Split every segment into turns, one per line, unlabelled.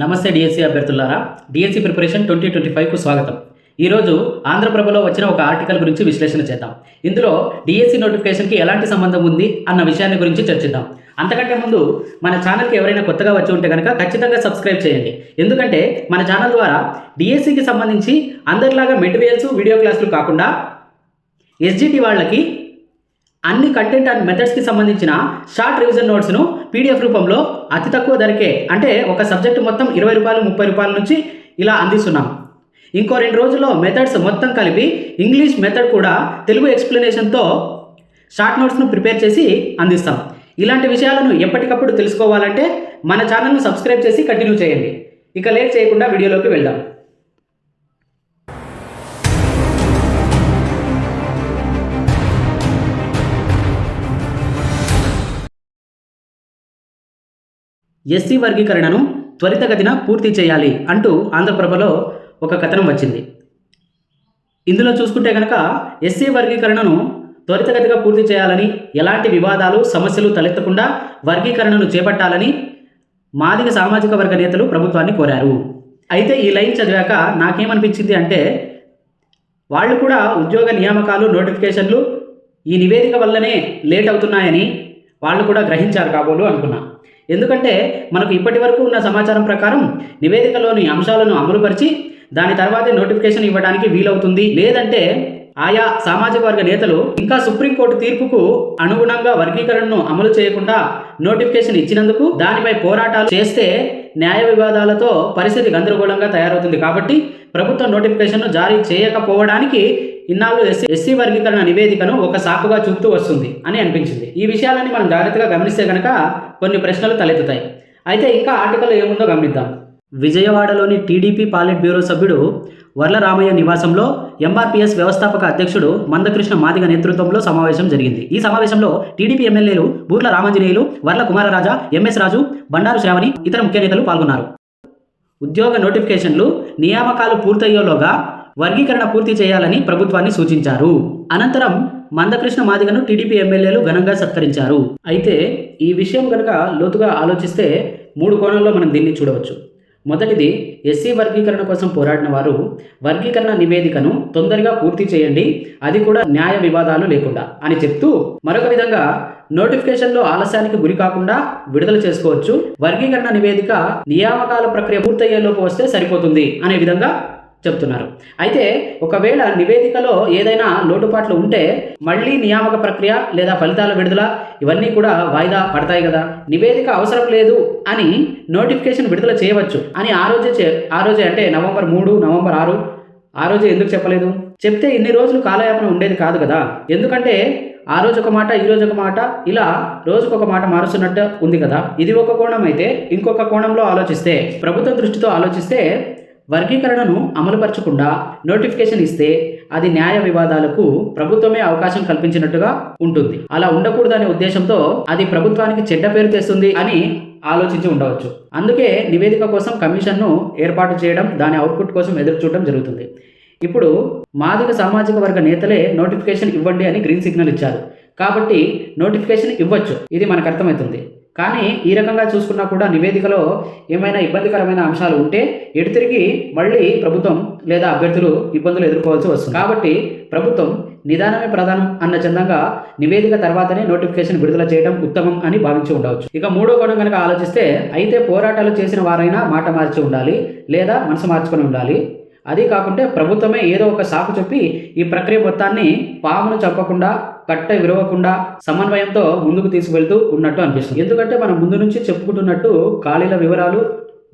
నమస్తే డిఎస్సీ అభ్యర్థులారా. DSC preparation twenty twenty ఫైవ్కు స్వాగతం. ఈరోజు ఆంధ్రప్రభలో వచ్చిన ఒక ఆర్టికల్ గురించి విశ్లేషణ చేద్దాం. ఇందులో డిఎస్సీ నోటిఫికేషన్కి ఎలాంటి సంబంధం ఉంది అన్న విషయాన్ని గురించి చర్చిద్దాం. అంతకంటే ముందు మన ఛానల్కి ఎవరైనా కొత్తగా వచ్చి ఉంటే కనుక ఖచ్చితంగా సబ్స్క్రైబ్ చేయండి. ఎందుకంటే మన ఛానల్ ద్వారా డిఎస్సికి సంబంధించి అందరిలాగా మెటీరియల్స్ వీడియో క్లాసులు కాకుండా ఎస్జిటి వాళ్ళకి అన్ని కంటెంట్ అండ్ మెథడ్స్కి సంబంధించిన షార్ట్ రివిజన్ నోట్స్ను పీడిఎఫ్ రూపంలో అతి తక్కువ ధరకే అంటే ఒక సబ్జెక్ట్ మొత్తం ఇరవై రూపాయలు ముప్పై రూపాయల నుంచి ఇలా అందిస్తున్నాం. ఇంకో రెండు రోజుల్లో మెథడ్స్ మొత్తం కలిపి ఇంగ్లీష్ మెథడ్ కూడా తెలుగు ఎక్స్ప్లెనేషన్తో షార్ట్ నోట్స్ను ప్రిపేర్ చేసి అందిస్తాం. ఇలాంటి విషయాలను ఎప్పటికప్పుడు తెలుసుకోవాలంటే మన ఛానల్ను సబ్స్క్రైబ్ చేసి కంటిన్యూ చేయండి. ఇక లేట్ చేయకుండా వీడియోలోకి వెళ్దాం. ఎస్సీ వర్గీకరణను త్వరితగతిన పూర్తి చేయాలి అంటూ ఆంధ్రప్రభలో ఒక కథనం వచ్చింది. ఇందులో చూసుకుంటే కనుక ఎస్సీ వర్గీకరణను త్వరితగతిగా పూర్తి చేయాలని ఎలాంటి వివాదాలు సమస్యలు తలెత్తకుండా వర్గీకరణను చేపట్టాలని మాదిగ సామాజిక వర్గ నేతలు ప్రభుత్వాన్ని కోరారు. అయితే ఈ లైన్ చదివాక నాకేమనిపించింది అంటే వాళ్ళు కూడా ఉద్యోగ నియామకాలు నోటిఫికేషన్లు ఈ నివేదిక వల్లనే లేట్ అవుతున్నాయని వాళ్ళు కూడా గ్రహించారు కాబోలు అనుకున్నా. ఎందుకంటే మనకు ఇప్పటి వరకు ఉన్న సమాచారం ప్రకారం నివేదికలోని అంశాలను అమలుపరిచి దాని తర్వాతే నోటిఫికేషన్ ఇవ్వడానికి వీలవుతుంది. లేదంటే ఆయా సామాజిక వర్గ నేతలు ఇంకా సుప్రీంకోర్టు తీర్పుకు అనుగుణంగా వర్గీకరణను అమలు చేయకుండా నోటిఫికేషన్ ఇచ్చినందుకు దానిపై పోరాటాలు చేస్తే న్యాయ వివాదాలతో పరిస్థితి గందరగోళంగా తయారవుతుంది. కాబట్టి ప్రభుత్వం నోటిఫికేషన్ను జారీ చేయకపోవడానికి ఇన్నాళ్ళు ఎస్సీ ఎస్సీ వర్గీకరణ నివేదికను ఒక సాకుగా చూపుతూ వస్తుంది అని అనిపించింది. ఈ విషయాలని మనం జాగ్రత్తగా గమనిస్తే కనుక కొన్ని ప్రశ్నలు తలెత్తుతాయి. అయితే ఇంకా ఆర్టికల్ ఏముందో గమనిద్దాం. విజయవాడలోని టీడీపీ పాలిట్ బ్యూరో సభ్యుడు వర్లరామయ్య నివాసంలో ఎంఆర్పీఎస్ వ్యవస్థాపక అధ్యక్షుడు మందకృష్ణ మాదిగ నేతృత్వంలో సమావేశం జరిగింది. ఈ సమావేశంలో టీడీపీ ఎమ్మెల్యేలు బూర్ల రామాంజనేయులు వర్ల కుమారరాజా ఎంఎస్ రాజు బండారు శ్రావణి ఇతర ముఖ్య నేతలు పాల్గొన్నారు. ఉద్యోగ నోటిఫికేషన్లు నియామకాలు పూర్తయ్యేలోగా వర్గీకరణ పూర్తి చేయాలని ప్రభుత్వాన్ని సూచించారు. అనంతరం మందకృష్ణ మాదిగను టీడీపీ ఎమ్మెల్యేలు ఘనంగా సత్కరించారు. అయితే ఈ విషయం కనుక లోతుగా ఆలోచిస్తే మూడు కోణాల్లో మనం దీన్ని చూడవచ్చు. మొదటిది ఎస్సీ వర్గీకరణ కోసం పోరాడిన వారు వర్గీకరణ నివేదికను తొందరగా పూర్తి చేయండి అది కూడా న్యాయ వివాదాలు లేకుండా అని చెప్తూ మరొక విధంగా నోటిఫికేషన్లో ఆలస్యానికి గురి కాకుండా విడుదల చేసుకోవచ్చు. వర్గీకరణ నివేదిక నియామకాల ప్రక్రియ పూర్తయ్యేలోపు వస్తే సరిపోతుంది అనే విధంగా చెప్తున్నారు. అయితే ఒకవేళ నివేదికలో ఏదైనా లోటుపాట్లు ఉంటే మళ్ళీ నియామక ప్రక్రియ లేదా ఫలితాల విడుదల ఇవన్నీ కూడా వాయిదా పడతాయి కదా. నివేదిక అవసరం లేదు అని నోటిఫికేషన్ విడుదల చేయవచ్చు అని ఆ రోజే చే- ఆ రోజే అంటే నవంబర్ మూడు నవంబర్ ఆరు ఆ రోజే ఎందుకు చెప్పలేదు? చెప్తే ఇన్ని రోజులు కాలయాపన ఉండేది కాదు కదా. ఎందుకంటే ఆ రోజు ఒక మాట ఈ రోజు ఒక మాట ఇలా రోజుకొక ఒక మాట మారుస్తున్నట్టు ఉంది కదా. ఇది ఒక కోణం అయితే ఇంకొక కోణంలో ఆలోచిస్తే ప్రభుత్వం దృష్టితో ఆలోచిస్తే వర్గీకరణను అమలుపరచకుండా నోటిఫికేషన్ ఇస్తే అది న్యాయ వివాదాలకు ప్రభుత్వమే అవకాశం కల్పించినట్టుగా ఉంటుంది. అలా ఉండకూడదనే ఉద్దేశంతో అది ప్రభుత్వానికి చెడ్డ పేరు తెస్తుంది అని ఆలోచించి ఉండవచ్చు. అందుకే నివేదిక కోసం కమిషన్ను ఏర్పాటు చేయడం దాని అవుట్పుట్ కోసం ఎదురు చూడడం జరుగుతుంది. ఇప్పుడు మాదిగ సామాజిక వర్గ నేతలే నోటిఫికేషన్ ఇవ్వండి అని గ్రీన్ సిగ్నల్ ఇచ్చారు. కాబట్టి నోటిఫికేషన్ ఇవ్వచ్చు. ఇది మనకు అర్థమవుతుంది. కానీ ఈ రకంగా చూసుకున్నా కూడా నివేదికలో ఏమైనా ఇబ్బందికరమైన అంశాలు ఉంటే ఎటు తిరిగి మళ్ళీ ప్రభుత్వం లేదా అభ్యర్థులు ఇబ్బందులు ఎదుర్కోవాల్సి వస్తుంది. కాబట్టి ప్రభుత్వం నిదానమే ప్రధానం అన్న చందంగా నివేదిక తర్వాతనే నోటిఫికేషన్ విడుదల చేయడం ఉత్తమం అని భావించి ఉండవచ్చు. ఇక మూడో కోణం కనుక ఆలోచిస్తే అయితే పోరాటాలు చేసిన వారైనా మాట మార్చి ఉండాలి లేదా మనసు మార్చుకొని ఉండాలి. అది కాకుంటే ప్రభుత్వమే ఏదో ఒక సాకు చెప్పి ఈ ప్రక్రియ మొత్తాన్ని పామును చంపకుండా కట్ట విరవకుండా సమన్వయంతో ముందుకు తీసుకువెళ్తూ ఉన్నట్టు అనిపిస్తుంది. ఎందుకంటే మనం ముందు నుంచి చెప్పుకుంటున్నట్టు ఖాళీల వివరాలు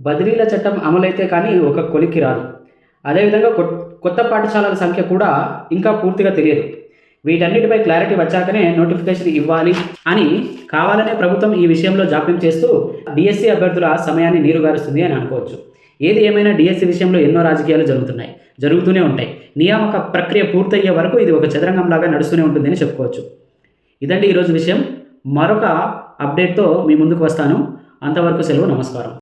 బదిలీల చట్టం అమలైతే కానీ ఒక కొలిక్కి రాదు. అదేవిధంగా కొత్త పాఠశాలల సంఖ్య కూడా ఇంకా పూర్తిగా తెలియదు. వీటన్నిటిపై క్లారిటీ వచ్చాకనే నోటిఫికేషన్ ఇవ్వాలి అని కావాలనే ప్రభుత్వం ఈ విషయంలో జాప్యం చేస్తూ డిఎస్సి అభ్యర్థుల సమయాన్ని నీరుగారుస్తుంది అని అనుకోవచ్చు. ఏది ఏమైనా డిఎస్సి విషయంలో ఎన్నో రాజకీయాలు జరుగుతున్నాయి జరుగుతూనే ఉంటాయి. నియామక ప్రక్రియ పూర్తయ్యే వరకు ఇది ఒక చదరంగంలాగా నడుస్తూనే ఉంటుందని చెప్పుకోవచ్చు. ఇదండి ఈరోజు విషయం. మరొక అప్డేట్తో మీ ముందుకు వస్తాను. అంతవరకు సెలవు నమస్కారం.